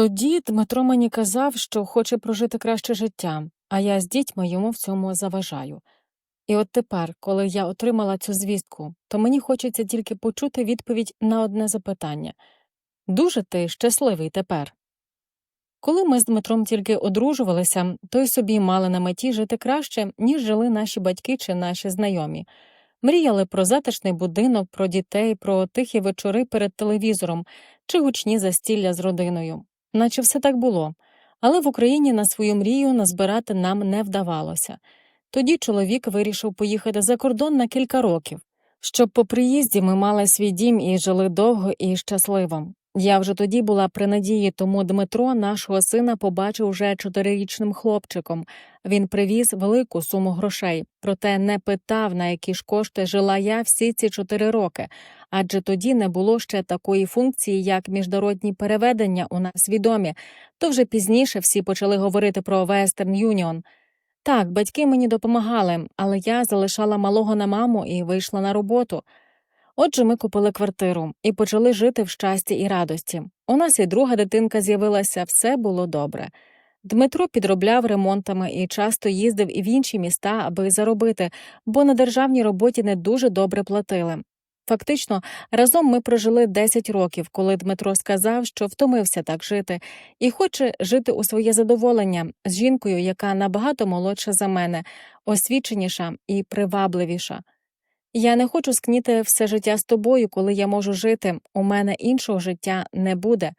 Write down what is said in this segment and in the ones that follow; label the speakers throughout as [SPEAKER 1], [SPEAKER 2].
[SPEAKER 1] Тоді Дмитро мені казав, що хоче прожити краще життя, а я з дітьми йому в цьому заважаю. І от тепер, коли я отримала цю звістку, то мені хочеться тільки почути відповідь на одне запитання дуже ти щасливий тепер? Коли ми з Дмитром тільки одружувалися, то й собі мали на меті жити краще, ніж жили наші батьки чи наші знайомі. Мріяли про затишний будинок, про дітей, про тихі вечори перед телевізором чи гучні застілля з родиною. Наче все так було. Але в Україні на свою мрію назбирати нам не вдавалося. Тоді чоловік вирішив поїхати за кордон на кілька років, щоб по приїзді ми мали свій дім і жили довго і щасливо. Я вже тоді була при надії, тому Дмитро, нашого сина, побачив уже чотирирічним хлопчиком. Він привіз велику суму грошей, проте не питав, на які ж кошти жила я всі ці чотири роки, адже тоді не було ще такої функції, як міжнародні переведення у нас відомі. То вже пізніше всі почали говорити про Western Union. Так, батьки мені допомагали, але я залишала малого на маму і вийшла на роботу. Отже, ми купили квартиру і почали жити в щасті і радості. У нас і друга дитинка з'явилася, все було добре. Дмитро підробляв ремонтами і часто їздив і в інші міста, аби заробити, бо на державній роботі не дуже добре платили. Фактично, разом ми прожили 10 років, коли Дмитро сказав, що втомився так жити, і хоче жити у своє задоволення з жінкою, яка набагато молодша за мене, освіченіша і привабливіша. Я не хочу скніти все життя з тобою, коли я можу жити, у мене іншого життя не буде,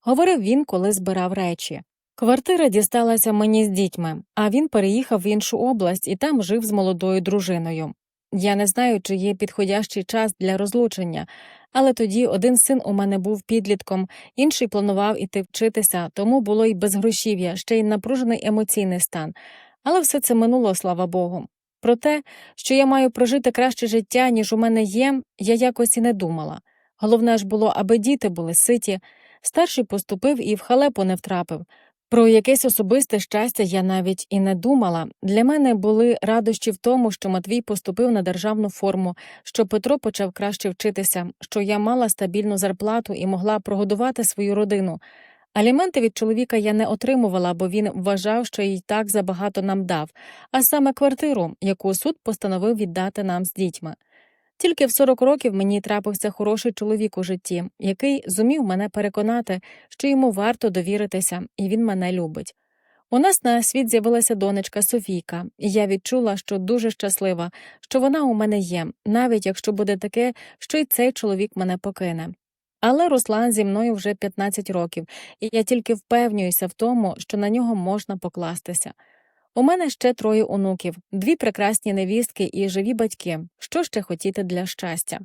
[SPEAKER 1] говорив він, коли збирав речі. Квартира дісталася мені з дітьми, а він переїхав в іншу область і там жив з молодою дружиною. Я не знаю, чи є підходящий час для розлучення, але тоді один син у мене був підлітком, інший планував іти вчитися, тому було й безгрошів'я, ще й напружений емоційний стан. Але все це минуло, слава Богу. Про те, що я маю прожити краще життя, ніж у мене є, я якось і не думала. Головне ж було, аби діти були ситі. Старший поступив і в халепу не втрапив. Про якесь особисте щастя я навіть і не думала. Для мене були радощі в тому, що Матвій поступив на державну форму, що Петро почав краще вчитися, що я мала стабільну зарплату і могла прогодувати свою родину. Аліменти від чоловіка я не отримувала, бо він вважав, що й так забагато нам дав, а саме квартиру, яку суд постановив віддати нам з дітьми. Тільки в 40 років мені трапився хороший чоловік у житті, який зумів мене переконати, що йому варто довіритися, і він мене любить. У нас на світ з'явилася донечка Софійка, і я відчула, що дуже щаслива, що вона у мене є, навіть якщо буде таке, що й цей чоловік мене покине. Але Руслан зі мною вже 15 років, і я тільки впевнююся в тому, що на нього можна покластися. У мене ще троє онуків, дві прекрасні невістки і живі батьки. Що ще хотіти для щастя?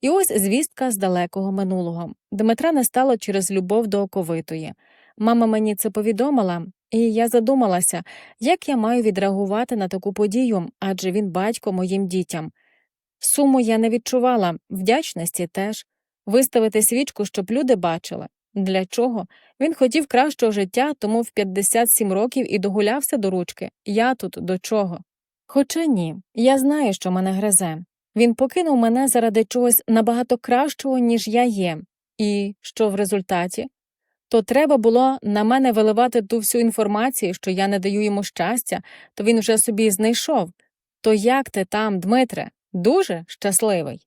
[SPEAKER 1] І ось звістка з далекого минулого. Дмитра не стало через любов до оковитої. Мама мені це повідомила, і я задумалася, як я маю відреагувати на таку подію, адже він батько моїм дітям. Суму я не відчувала, вдячності теж. Виставити свічку, щоб люди бачили. Для чого? Він хотів кращого життя, тому в 57 років і догулявся до ручки. Я тут до чого? Хоча ні, я знаю, що мене гризе. Він покинув мене заради чогось набагато кращого, ніж я є. І що в результаті? То треба було на мене виливати ту всю інформацію, що я не даю йому щастя, то він вже собі знайшов. То як ти там, Дмитре, дуже щасливий?